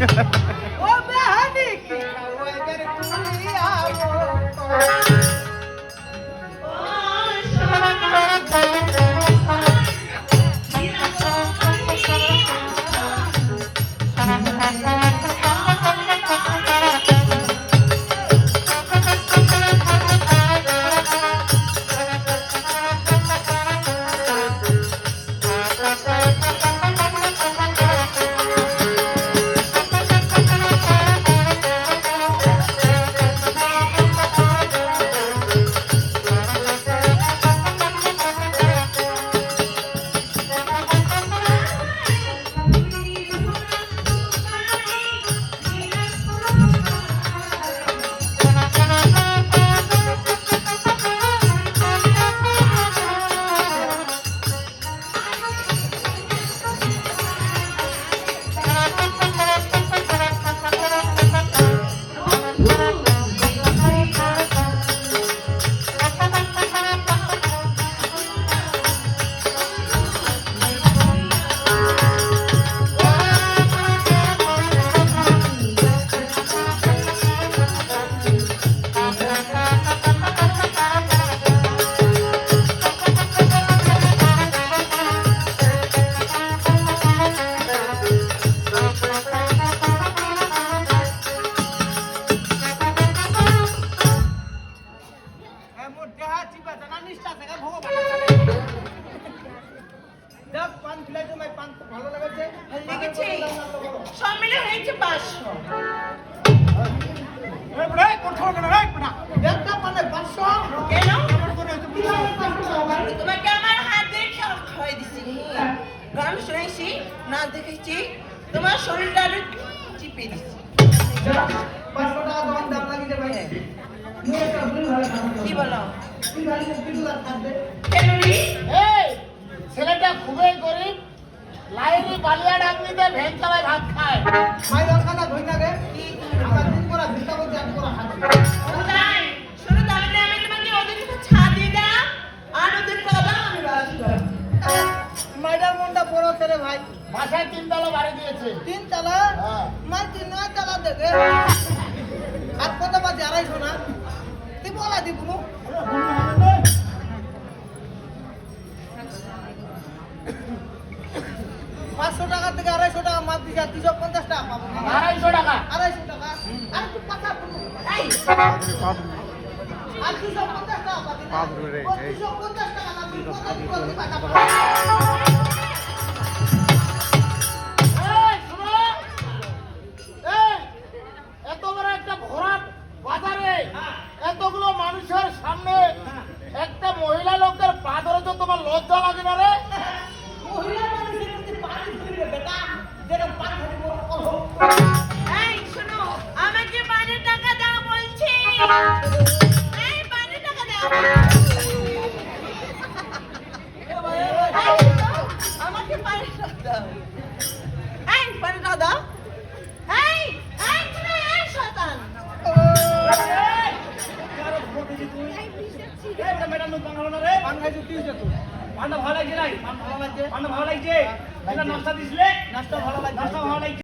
ਓ ਬਹਿਨੀ ਕੀ ਆਵੋ। পান খিলাই তোমায় পান ভালো লেগেছে। লেগেছে? সব মিলে হয়েছে পাঁচশো। একটা পানে পাঁচশো। কেন? করে হয়তো কীভাবে পাঁচশো হবে? তোমাকে আমার হাতে খাওয়া খাওয়াই দিছি। গান শুনেছি না দেখেছি তোমার শরীরটা আরও চিপে দিছি। পাঁচশো টাকা তোমার দাম লাগিয়ে একটা ভালো খাবে কি বলো? কেন রে ছেলেটা খুবই গরিব লাইনে বালিয়া ডাঙ্গিতে ভেন চালায় ভাত খায়। মাই দরকার ধই না রে আমরা দিন করা ভিক্ষা করা তাই আমি কথা মনটা বড় ছেলে ভাই। বাসায় তিনতলা বাড়ি দিয়েছে। তিন তালা? হ্যাঁ। তিন তালা দেখে আর কত বাজে আড়াইশো না? তুই বলা দিব টাকা থেকে আড়াইশো টাকা মাছ দিছে আর দুশো পঞ্চাশ টাকা পাবো। আড়াইশো টাকা? আড়াইশো টাকা। আর একটু পাতা এই! আর দুশো পঞ্চাশ টাকা পাবি না দুশো পঞ্চাশ টাকা না তুই কত টাকা ভালো লাগছে নাস্তা ভালো লাগছে নাস্তা ভালো লাগছে